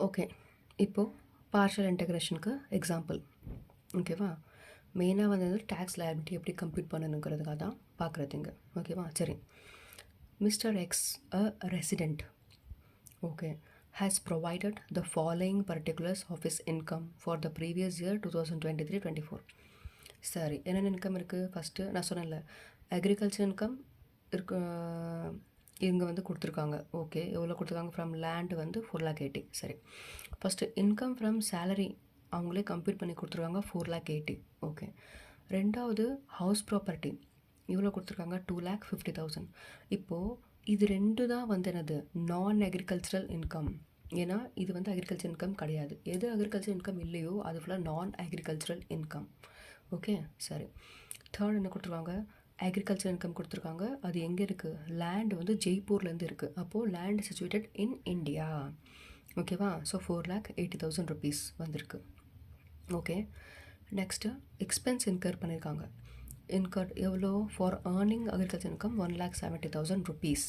Okay இப்போது partial இன்டகிரேஷனுக்கு example ஓகேவா மெயினாக வந்து டேக்ஸ் லயபிலிட்டி எப்படி கம்ப்யூட் பண்ணணுங்கிறதுக்காக தான் பார்க்குறதுங்க ஓகேவா சரி. Mister X a resident okay has provided the following particulars of his income for the previous year 2023-24 சரி என்னென்ன இன்கம் இருக்குது ஃபஸ்ட்டு நான் சொன்னேன்ல அக்ரிகல்ச்சர் இன்கம் இருக்கு இங்கே வந்து கொடுத்துருக்காங்க. ஓகே எவ்வளோ கொடுத்துருக்காங்க? ஃப்ரம் லேண்ட் வந்து ஃபோர் லேக் எயிட்டி சரி. ஃபஸ்ட்டு இன்கம் ஃப்ரம் சேலரி அவங்களே கம்ப்ளீட் பண்ணி கொடுத்துருக்காங்க ஃபோர் லேக் எயிட்டி ஓகே ரெண்டாவது ஹவுஸ் ப்ராப்பர்ட்டி இவ்வளோ கொடுத்துருக்காங்க டூ லேக் ஃபிஃப்டி தௌசண்ட் இப்போது இது ரெண்டு தான் வந்து என்னது? நான் அக்ரிகல்ச்சரல் இன்கம் ஏன்னா இது வந்து அக்ரிகல்ச்சர் இன்கம் கிடையாது. எது அக்ரிகல்ச்சர் இன்கம் இல்லையோ அது ஃபுல்லாக நான் அக்ரிகல்ச்சரல் இன்கம் ஓகே சரி. தேர்ட் என்ன கொடுத்துருக்காங்க? அக்ரிகல்ச்சர் இன்கம் கொடுத்துருக்காங்க. அது எங்கே இருக்குது லேண்ட் வந்து ஜெய்ப்பூர்லேருந்து இருக்குது அப்போது லேண்ட் சுச்சுவேட்டட் இன் இண்டியா ஓகேவா so four lakh eighty thousand rupees வந்திருக்கு. ஓகே நெக்ஸ்ட்டு எக்ஸ்பென்ஸ் இன்கர் பண்ணியிருக்காங்க இன்கர் எவ்வளோ? For earning agriculture income one lakh seventy thousand rupees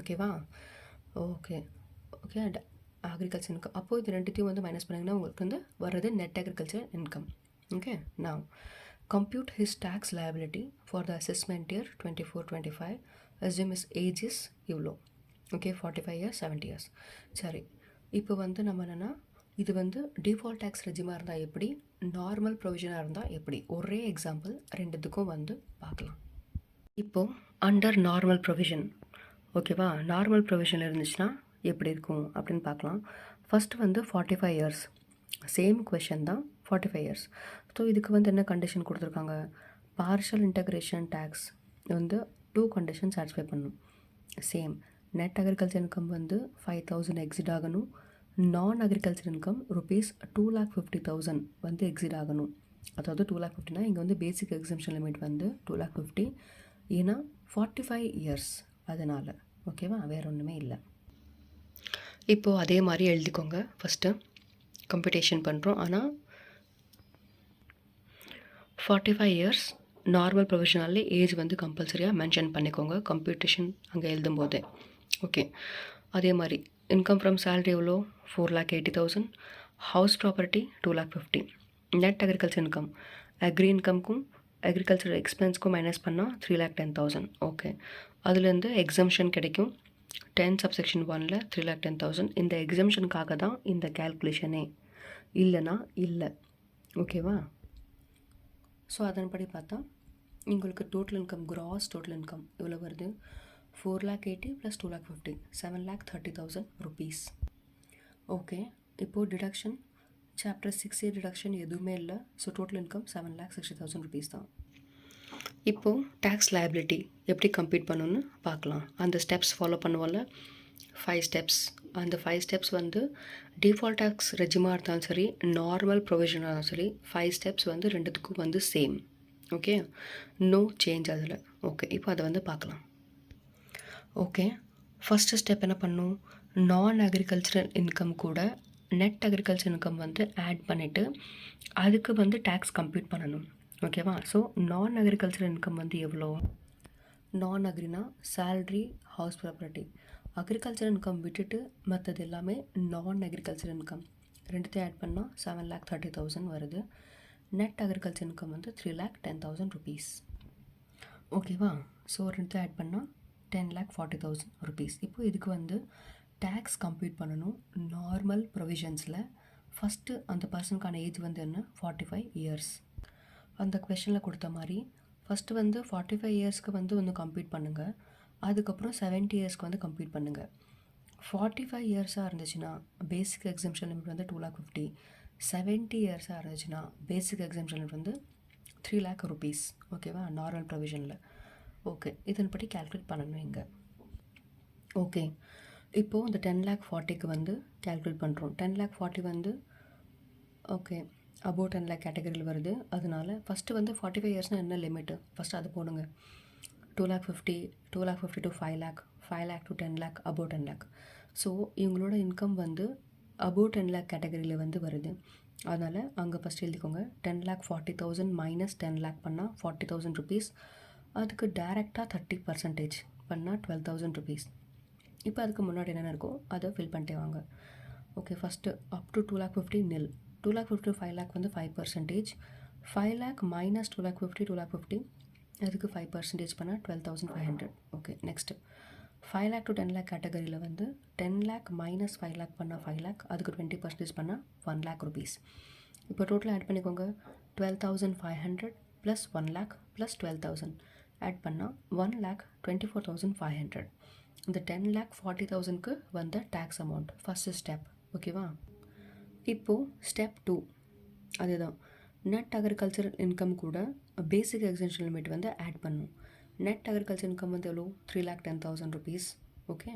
ஓகேவா okay okay and agriculture income அப்போது இது ரெண்டுத்தையும் வந்து மைனஸ் பண்ணிங்கன்னா உங்களுக்கு வந்து வர்றது நெட் அக்ரிகல்ச்சர் இன்கம் ஓகே நான் compute his tax liability for the assessment year 24-25 assume his age is இவ்வளோ okay forty five years seventy years சரி இப்போ வந்து நம்ம என்னென்னா இது வந்து டிஃபால்ட் டேக்ஸ் ரெஜிமாக இருந்தால் எப்படி நார்மல் ப்ரொவிஷனாக இருந்தால் எப்படி? ஒரே எக்ஸாம்பிள் ரெண்டுத்துக்கும் வந்து பார்க்கலாம். இப்போது அண்டர் நார்மல் ப்ரொவிஷன் ஓகேவா நார்மல் ப்ரொவிஷன் இருந்துச்சுன்னா எப்படி இருக்கும் அப்படின்னு பார்க்கலாம். ஃபஸ்ட்டு வந்து forty five years same question தான். ஃபார்ட்டி ஃபைவ் இயர்ஸ் ஸோ இதுக்கு வந்து என்ன கண்டிஷன் கொடுத்துருக்காங்க? பார்ஷியல் இன்டகிரேஷன் டேக்ஸ் வந்து டூ கண்டிஷன் சாட்டிஸ்ஃபை பண்ணும். சேம் நெட் அக்ரிகல்ச்சர் இன்கம் வந்து ஃபைவ் தௌசண்ட் எக்ஸிட் ஆகணும். நான் agriculture income rupees two lakh fifty thousand வந்து எக்ஸிட் ஆகணும். அதாவது டூ லேக் ஃபிஃப்டினா இங்கே வந்து பேசிக் எக்ஸம்ஷன் லிமிட் வந்து டூ லேக் ஃபிஃப்டி ஏன்னா ஃபார்ட்டி ஃபைவ் இயர்ஸ் அதனால் ஓகேவா வேறு ஒன்றுமே இல்லை. இப்போது அதே மாதிரி எழுதிக்கோங்க. ஃபஸ்ட்டு கம்ப்யூட்டேஷன் பண்ணுறோம் ஆனால் ஃபார்ட்டி ஃபைவ் இயர்ஸ் நார்மல் ப்ரொஃபஷனாலே ஏஜ் வந்து கம்பல்சரியாக மென்ஷன் பண்ணிக்கோங்க. கம்ப்யூட்டேஷன் அங்கே எழுதும் போதே ஓகே அதே மாதிரி இன்கம் ஃப்ரம் சேலரி எவ்வளோ? Four lakh eighty thousand house property two lakh fifty net agriculture income agri இன்கம்க்கும் agriculture எக்ஸ்பென்ஸ்க்கும் மைனஸ் பண்ணால் three lakh ten thousand okay அதுலேருந்து எக்ஸம்ஷன் கிடைக்கும். டென் சப்செக்ஷன் ஒனில் த்ரீ லேக் டென் தௌசண்ட் இந்த எக்ஸம்ஷனுக்காக தான் இந்த கேல்குலேஷனே இல்லைனா இல்லை. ஓகேவா ஸோ அதன்படி பார்த்தா உங்களுக்கு total income gross total income இவ்வளோ வருது? Four lakh eighty plus two lakh fifty seven lakh thirty thousand rupees okay இப்போது deduction chapter six A deduction எதுவுமே இல்லை. So total income seven lakh sixty thousand rupees தான். இப்போது tax liability எப்படி complete பண்ணணும்னு பார்க்கலாம். அந்த ஸ்டெப்ஸ் ஃபாலோ பண்ணுவோம்ல. ஃபைவ் ஸ்டெப்ஸ் அந்த ஃபைவ் ஸ்டெப்ஸ் வந்து டிஃபால்ட் டேக்ஸ் ரெஜிமாக இருந்தாலும் சரி நார்மல் ப்ரொவிஷனாக இருந்தாலும் சரி ஃபைவ் ஸ்டெப்ஸ் வந்து ரெண்டுத்துக்கும் வந்து சேம் ஓகே நோ சேஞ்ச் அதில். ஓகே இப்போ அதை வந்து பார்க்கலாம். ஓகே ஃபஸ்ட்டு ஸ்டெப் என்ன பண்ணும்? நான் அக்ரிகல்ச்சரல் இன்கம் கூட நெட் அக்ரிகல்ச்சர் இன்கம் வந்து ஆட் பண்ணிவிட்டு அதுக்கு வந்து டேக்ஸ் கம்ப்ளீட் பண்ணணும். ஓகேவா ஸோ நான் அக்ரிகல்ச்சர் இன்கம் வந்து எவ்வளோ? Non அக்ரினா salary house property agriculture income விட்டுட்டு மற்றது எல்லாமே நான் அக்ரிகல்ச்சர் இன்கம் ரெண்டுத்தையும் ஆட் பண்ணால் செவன் லேக் தேர்ட்டி தௌசண்ட் வருது. நெட் அக்ரிகல்ச்சர் இன்கம் வந்து three lakh ten thousand rupees ஓகேவா ஸோ ரெண்டுத்தையும் ஆட் பண்ணால் ten lakh forty thousand rupees இப்போ இதுக்கு வந்து டேக்ஸ் கம்ப்ளீட் பண்ணணும். நார்மல் ப்ரொவிஷன்ஸில் ஃபஸ்ட்டு அந்த பர்சனுக்கான ஏஜ் வந்து என்ன? ஃபார்ட்டி ஃபைவ் இயர்ஸ் அந்த கொஷனில் கொடுத்த மாதிரி ஃபஸ்ட்டு வந்து ஃபார்ட்டி ஃபைவ் இயர்ஸ்க்கு வந்து ஒன்று கம்ப்ளீட் பண்ணுங்கள் அதுக்கப்புறம் செவன்ட்டி இயர்ஸ்க்கு வந்து கம்ப்ளீட் பண்ணுங்கள் ஃபார்ட்டி ஃபைவ் இயர்ஸாக இருந்துச்சுன்னா பேசிக் எக்ஸாம்ஷன் லிமிட் வந்து டூ லேக் ஃபிஃப்டி செவன்ட்டி இயர்ஸாக இருந்துச்சுன்னா பேசிக் எக்ஸாம்ஷன் லிமிட் வந்து த்ரீ லேக் ருபீஸ் ஓகேவா நார்மல் ப்ரொவிஷனில் ஓகே இதன்படி கால்குலேட் பண்ணணும் இங்கே. ஓகே இப்போது இந்த டென் லேக் ஃபார்ட்டிக்கு வந்து கால்குலேட் பண்ணுறோம் டென் லேக் ஃபார்ட்டி வந்து ஓகே அபோவ் டென் லேக் கேட்டகரியில் வருது. அதனால ஃபஸ்ட்டு வந்து ஃபார்ட்டி ஃபைவ் இயர்ஸ்னால் என்ன லிமிட்டு ஃபஸ்ட்டு அது போடுங்க. Two lakh fifty two lakh fifty to five lakh five lakh to ten lakh above ten lakh so இவங்களோட இன்கம் வந்து அபோவ் டென் லேக் கேட்டகரியில் வந்து வருது. அதனால் அங்கே ஃபஸ்ட் எழுதிக்கோங்க. Ten lakh forty thousand minus ten lakh பண்ணால் ஃபார்ட்டி தௌசண்ட் ருபீஸ் அதுக்கு டேரெக்டாக தேர்ட்டி பர்சன்டேஜ் பண்ணால் டுவெல் தௌசண்ட் ருபீஸ் இப்போ அதுக்கு முன்னாடி என்னென்ன இருக்கோ அதை ஃபில் பண்ணிட்டே வாங்க. Okay first up to two lakh fifty nil two lakh fifty five lakh வந்து five percentage five lakh minus two lakh fifty two lakh fifty அதுக்கு ஃபைவ் பர்சன்டேஜ் பண்ணால் twelve thousand five hundred okay next five lakh to ten lakh கேட்டகரியில் வந்து ten lakh minus five lakh பண்ணால் five lakh அதுக்கு twenty percentage பண்ணால் one lakh rupees இப்போ டோட்டலாக add பண்ணிக்கோங்க. Twelve thousand five hundred plus one lakh plus twelve thousand add பண்ணால் one lakh twenty four thousand five hundred இந்த டென் லேக் ஃபார்ட்டி தௌசண்ட்க்கு வந்த டேக்ஸ் அமௌண்ட் ஃபஸ்ட்டு ஸ்டெப் ஓகேவா இப்போது ஸ்டெப் டூ அதுதான். நெட் அக்ரிகல்ச்சர் இன்கம் கூட பேசிக் எக்ஸென்ஷன் லிமிட் வந்து add பண்ணும். நெட் அக்ரிகல்ச்சர் இன்கம் வந்து எவ்வளோ three lakh ten thousand rupees okay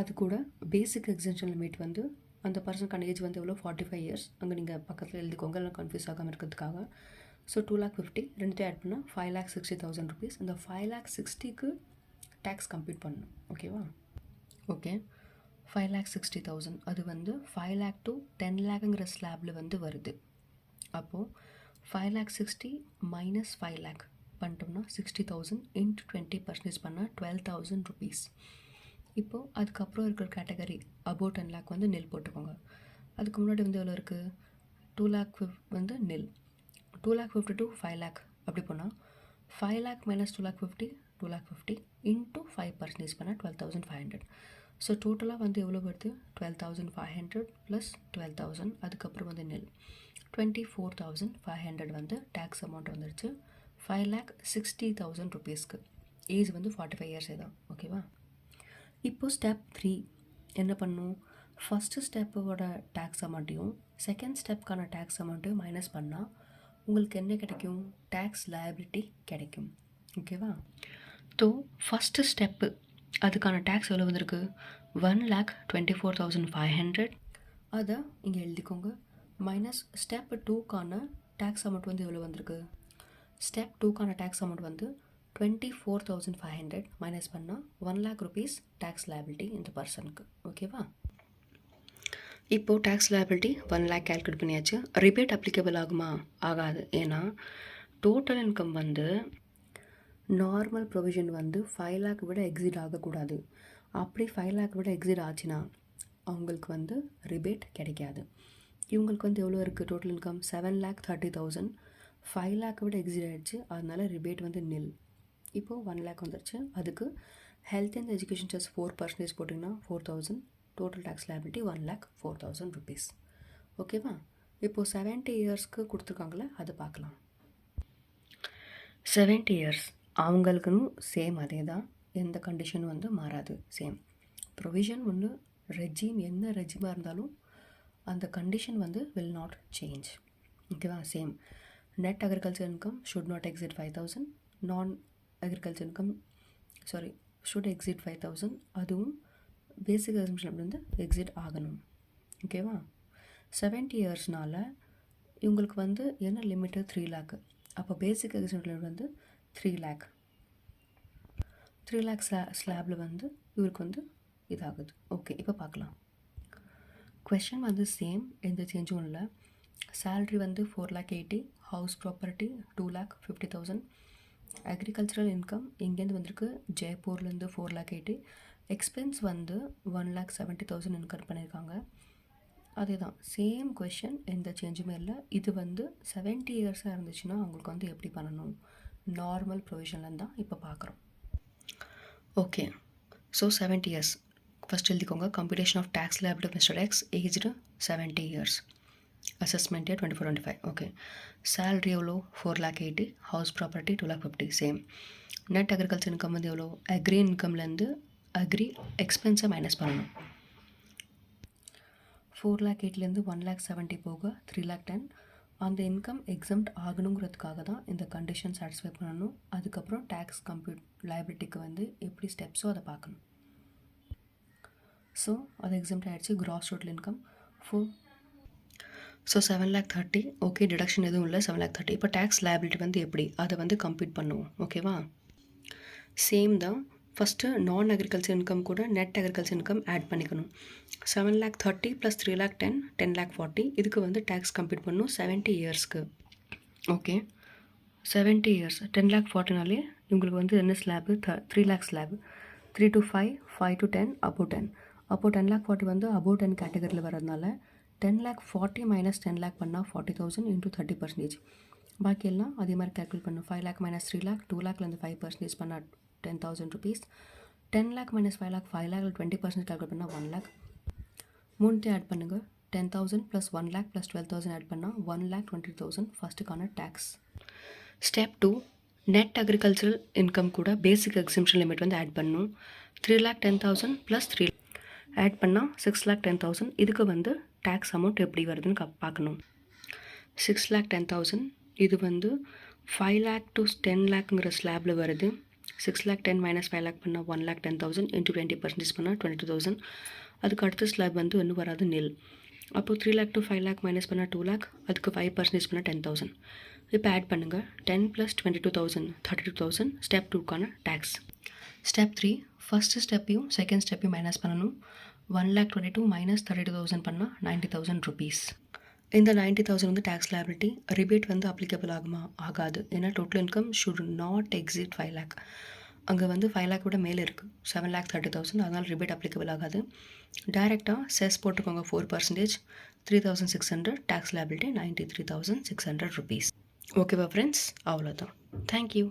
அது கூட பேசிக் எக்ஸென்ஷன் லிமிட் வந்து அந்த பர்சனுக்கான ஏஜ் வந்து எவ்வளோ ஃபார்ட்டி ஃபைவ் இயர்ஸ் அங்கே நீங்கள் பக்கத்தில் எழுதிக்கோங்க. இல்லை கன்ஃபியூஸ் ஆகாமல் இருக்கிறதுக்காக. ஸோ டூ லேக் ஃபிஃப்டி ரெண்டுத்தையும் ஆட் பண்ணால் five lakh sixty thousand rupees அந்த ஃபைவ் லேக் சிக்ஸ்டிக்கு டேக்ஸ் கம்ப்ளீட் பண்ணணும். ஓகேவா okay five lakh sixty thousand அது வந்து ஃபைவ் லேக் டு டென் லேக்குங்கிற ஸ்லாபில் வந்து வருது. அப்போது five lakh sixty minus five lakh பண்ணிட்டோம்னா sixty thousand into twenty percentage பண்ணால் டுவெல் தௌசண்ட் ருபீஸ் இப்போது அதுக்கப்புறம் இருக்கிற கேட்டகரி அபோவ் டென் லேக் வந்து நெல் போட்டுக்கோங்க அதுக்கு முன்னாடி வந்து எவ்வளோ இருக்குது டூ லேக் ஃபிஃப் வந்து nil two lakh fifty to five lakh அப்படி போனால் five lakh minus two lakh fifty two lakh fifty into five percentage பண்ணால் twelve thousand five hundred so டோட்டலாக வந்து எவ்வளோ வருது? Twelve thousand five hundred plus twelve thousand அதுக்கப்புறம் வந்து nil twenty four thousand five hundred வந்து டேக்ஸ் அமௌண்ட் வந்துருச்சு. Five lakh sixty thousand ருபீஸ்க்கு ஏஜ் வந்து ஃபார்ட்டி ஃபைவ் இயர்ஸே தான் ஓகேவா இப்போது ஸ்டெப் த்ரீ என்ன பண்ணும்? ஃபஸ்ட்டு ஸ்டெப்போட டேக்ஸ் அமௌண்ட்டையும் செகண்ட் ஸ்டெப்க்கான டேக்ஸ் அமௌண்ட்டையும் மைனஸ் பண்ணால் உங்களுக்கு என்ன கிடைக்கும்? டேக்ஸ் லயபிலிட்டி கிடைக்கும். ஓகேவா ஸோ ஃபஸ்ட்டு ஸ்டெப்பு அதுக்கான டேக்ஸ் எவ்வளோ வந்திருக்கு? One lakh twenty four thousand five hundred அதை இங்கே எழுதிக்கோங்க. மைனஸ் ஸ்டெப் டூக்கான டேக்ஸ் அமௌண்ட் வந்து எவ்வளோ வந்திருக்கு? ஸ்டெப் டூக்கான டேக்ஸ் அமௌண்ட் வந்து twenty four thousand five hundred minus பண்ணால் one lakh rupees tax liability இந்த பர்சனுக்கு ஓகேவா இப்போது tax liability one lakh calculate பண்ணியாச்சு. ரிபேட் அப்ளிகபிள் ஆகுமா? ஆகாது. ஏன்னா டோட்டல் இன்கம் வந்து நார்மல் ப்ரொவிஷன் வந்து ஃபைவ் லேக் விட எக்ஸிட் ஆகக்கூடாது. அப்படி ஃபைவ் லேக் விட எக்ஸிட் ஆச்சுன்னா அவங்களுக்கு வந்து ரிபேட் கிடைக்காது. இவங்களுக்கு வந்து எவ்வளோ இருக்குது total income seven lakh thirty thousand five lakh விட எக்ஸிட் ஆகிடுச்சு அதனால ரிபேட் வந்து நில் இப்போது ஒன் லேக் வந்துருச்சு. அதுக்கு health and education charge four percentage போட்டிங்கன்னா four thousand total tax liability one lakh four thousand rupees ஓகேவா இப்போது செவன்ட்டி இயர்ஸ்க்கு கொடுத்துருக்காங்களே அதை பார்க்கலாம். செவன்ட்டி இயர்ஸ் அவங்களுக்குன்னு சேம் அதே தான் எந்த கண்டிஷனும் வந்து மாறாது. சேம் ப்ரொவிஷன் ஒன்று ரெஜிம் என்ன ரெஜிமாக இருந்தாலும் அந்த கண்டிஷன் வந்து வில் நாட் சேஞ்ச் ஓகேவா same net agriculture income should not exceed five thousand non agriculture income sorry should exceed five thousand அதுவும் பேசிக் அசம்ஷன் வந்து எக்ஸிட் ஆகணும். ஓகேவா செவன்ட்டி இயர்ஸ்னால் இவங்களுக்கு வந்து என்ன லிமிட்டு த்ரீ லேக்கு அப்போ பேசிக் எக்ஸாம்பிள் வந்து த்ரீ லேக் த்ரீ லேக் ஸ்லா ஸ்லாபில் வந்து இவருக்கு வந்து இதாகுது. ஓகே இப்போ பார்க்கலாம். கொஷின் வந்து சேம் எந்த சேஞ்சும் இல்லை. சேல்ரி வந்து four lakh eighty house property two lakh fifty thousand agricultural income இங்கேருந்து வந்திருக்கு ஜெய்ப்பூர்லேருந்து ஃபோர் லேக் எயிட்டி எக்ஸ்பென்ஸ் வந்து one lakh seventy thousand income பண்ணியிருக்காங்க அதே தான் சேம் கொஷின் எந்த சேஞ்சுமே இல்லை. இது வந்து செவன்ட்டி இயர்ஸாக இருந்துச்சுன்னா அவங்களுக்கு வந்து எப்படி பண்ணணும்? நார்மல் ப்ரொவிஷன்லேருந்து தான் இப்போ பார்க்குறோம் okay so seventy years first எழுதிக்கோங்க. Computation of tax liable mister X aged seventy years assessment year twenty four twenty five okay salary எவ்வளோ? Four lakh eighty house property two lakh fifty same net agriculture income வந்து எவ்வளோ? Agri இன்கம்லேருந்து agri எக்ஸ்பென்ஸை minus பண்ணணும். Four lakh எயிட்லேருந்து one lakh seventy போக three lakh ten அந்த income exempt ஆகணுங்கிறதுக்காக தான் இந்த கண்டிஷன் சாட்டிஸ்ஃபை பண்ணணும். அதுக்கப்புறம் டேக்ஸ் கம்ப்யூட் லைபிலிட்டிக்கு வந்து எப்படி ஸ்டெப்ஸோ அதை பார்க்கணும். ஸோ அது எக்ஸாம்பிள் ஆகிடுச்சு gross total income four so seven lakh thirty okay deduction எதுவும் இல்லை செவன் லேக் தேர்ட்டி இப்போ டேக்ஸ் லேபிலிட்டி வந்து எப்படி? அதை வந்து கம்ப்ளீட் பண்ணுவோம் ஓகேவா சேம் தான் ஃபஸ்ட்டு நான் அக்ரிகல்ச்சர் இன்கம் கூட நெட் அக்ரிகல்ச்சர் இன்கம் ஆட் பண்ணிக்கணும். Seven lakh thirty plus three lakh ten ten lakh forty இதுக்கு வந்து டேக்ஸ் கம்ப்ளீட் பண்ணணும் செவன்ட்டி இயர்ஸ்க்கு okay seventy years ten lakh ஃபார்ட்டினாலே இவங்களுக்கு வந்து என்ன slab the three lakh slab three to five five to ten above ten அப்போது ten lakh forty வந்து above ten கேட்டகரியில் வரதுனால ten lakh forty minus ten lakh பண்ணால் forty thousand into thirty percentage பாக்கி எல்லாம் அதே மாதிரி கேல்குலேட் பண்ணும் five lakh minus three lakh two லேக்லேருந்து five percentage பண்ணால் ten thousand rupees ten lakh minus five lakh five லேக்கில் twenty percentage calculate பண்ணால் one lakh மூணுத்தையும் add பண்ணுங்கள் ten thousand plus one lakh plus twelve thousand add பண்ணால் one lakh twenty thousand ஃபஸ்ட்டுக்கான tax step two net agricultural income கூட basic exemption limit வந்து add பண்ணணும் three lakh ten thousand plus three add பண்ணால் six lakh ten thousand இதுக்கு வந்து tax amount எப்படி வருதுன்னு க- பார்க்கணும். சிக்ஸ் லேக் டென் தௌசண்ட் இது வந்து ஃபைவ் லேக் டு டென் லேக்குங்கிற ஸ்லாபில் வருது. Six lakh ten minus five lakh பண்ணால் one lakh ten thousand into twenty percentage பண்ணால் டுவெண்ட்டி டூ தௌசண்ட் அதுக்கு அடுத்த ஸ்லாப் வந்து ஒன்றும் வராது நெல் அப்போது three lakh to five lakh minus பண்ணால் டூ லேக் அதுக்கு ஃபைவ் பர்சன்டேஜ் பண்ணால் டென் தௌசண்ட் இப்போ ஆட் பண்ணுங்கள் ten plus twenty two thousand thirty two thousand step டூக்கான tax step three first ஸ்டெப்பையும் second ஸ்டெப்பையும் மைனஸ் பண்ணணும். One lakh twenty two minus thirty two thousand பண்ணால் ninety thousand rupees இந்த ninety thousand வந்து tax liability rebate வந்து applicable ஆகுமா? ஆகாது. ஏன்னா total income should not exceed five lakh அங்கே வந்து ஃபைவ் லேக் விட மேலே இருக்குது செவன் லேக் தேர்ட்டி தௌசண்ட் அதனால் ரிபேட் அப்ளிகபிள் ஆகாது. டைரெக்டாக செஸ் போட்டுக்கோங்க four percentage three thousand six hundred tax liability ninety three thousand six hundred rupees ஓகேவா ஃப்ரெண்ட்ஸ் அவ்வளோதான் தேங்க்யூ